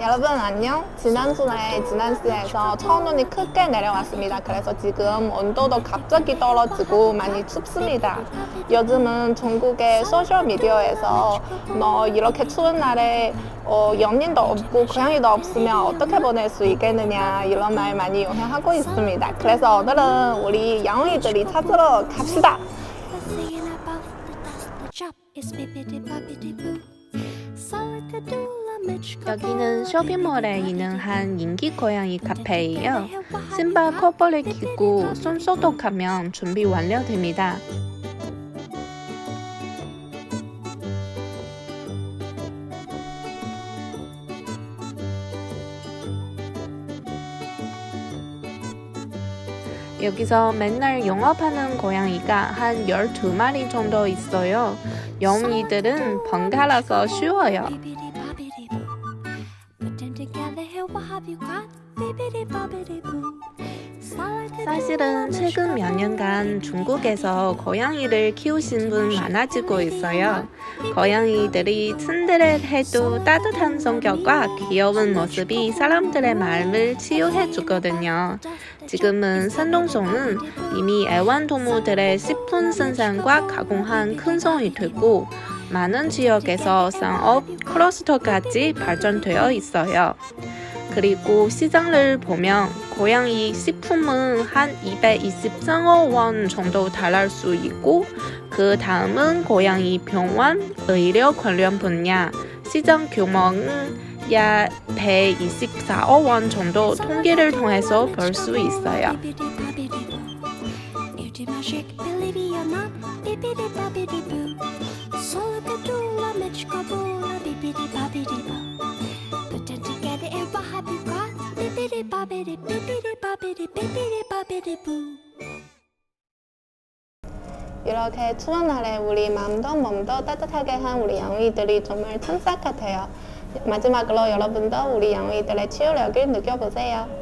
여러분 안녕. 지난주에 지난주에서 천운이 크게 내려왔습니다. 그래서 지금 온도도 갑자기 떨어지고 많이 춥습니다. 요즘은 전국의 소셜 미디어에서 뭐 이렇게 추운 날에 어, 연인도 없고 고양이도 없으면 어떻게 보낼 수 있겠느냐 이런 말 많이 영향하고 있습니다. 그래서 오늘은 우리 양이들이 찾으러 갑시다. 여기는 쇼핑몰에 있는 한 인기 고양이 카페예요. 신발 커버를 끼고 손 소독하면 준비 완료됩니다. 여기서 맨날 영업하는 고양이가 한 12마리 정도 있어요. 영이들은 번갈아서 쉬워요. 사실은 최근 몇 년간 중국에서 고양이를 키우신 분 많아지고 있어요. 고양이들이 츤드레해도 따뜻한 성격과 귀여운 모습이 사람들의 마음을 치유해 주거든요. 지금은 산동성은 이미 애완동물들의 식품 생산과 가공한 큰 성이 되고 많은 지역에서 상업 클러스터까지 발전되어 있어요. 그리고 시장을 보면 고양이 식품은 한 223억 원 정도 달할 수 있고 그 다음은 고양이 병원, 의료 관련 분야 시장 규모는 약 124억 원 정도 통계를 통해서 볼 수 있어요. Boo. 이렇게 추운 날에 우리 마음도 몸도 따뜻하게 한 우리 양이들이 정말 천사 같아요. 마지막으로 여러분도 우리 양이들의 치유력을 느껴보세요.